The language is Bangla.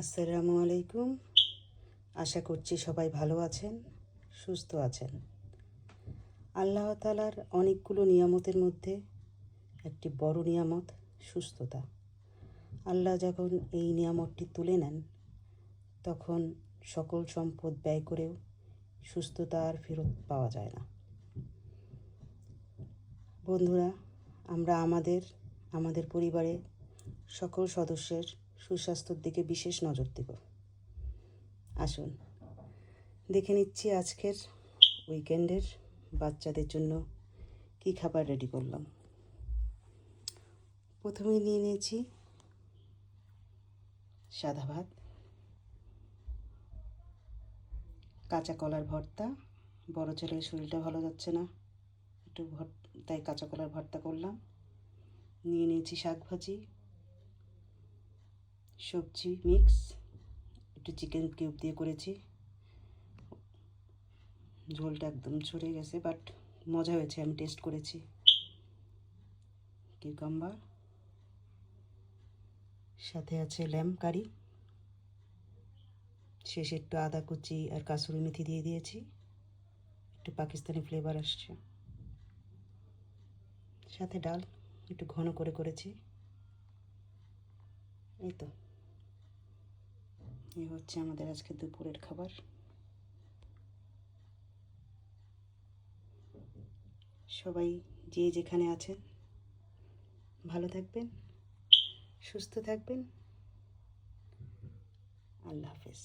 আসসালামু আলাইকুম। আশা করছি সবাই ভালো আছেন, সুস্থ আছেন। আল্লাহ তালার অনেকগুলো নিয়ামতের মধ্যে একটি বড় নিয়ামত, সুস্থতা। আল্লাহ যখন এই নিয়ামতটি তুলে নেন, তখন সকল সম্পদ ব্যয় করেও সুস্থতা আর ফেরত পাওয়া যায় না। বন্ধুরা, আমরা আমাদের আমাদের পরিবারে সকল সদস্যের সুস্বাস্থ্যের দিকে বিশেষ নজর দেব। আসুন, দেখে নিচ্ছি আজকের উইকেন্ডের বাচ্চাদের জন্য কি খাবার রেডি করলাম। প্রথমে নিয়ে নিয়েছি সাদা ভাত, কাঁচা কলার ভর্তা। বড় ছেলের শরীরটা ভালো যাচ্ছে না, একটু ভর তাই কাঁচা কলার ভর্তা করলাম। নিয়ে নিয়েছি শাক ভাজি সবজি মিক্স একটু চিকেন কিউব দিয়ে করেছি। ঝোলটা একদম ছড়ে গেছে বাট মজা হয়েছে, আমি টেস্ট করেছি। কিউকাম্বার সাথে আছে ল্যাম্প কারি শেষে একটু আদা কুচি আর কাসুরি মেথি দিয়ে দিয়েছি। একটু পাকিস্তানি ফ্লেভার আসছে। সাথে ডাল, একটু ঘন করে করেছি। এই তো। এই হচ্ছে আমাদের আজকে দুপুরের খাবার। সবাই যে যেখানে আছেন, ভালো থাকবেন, সুস্থ থাকবেন। আল্লাহ হাফেজ।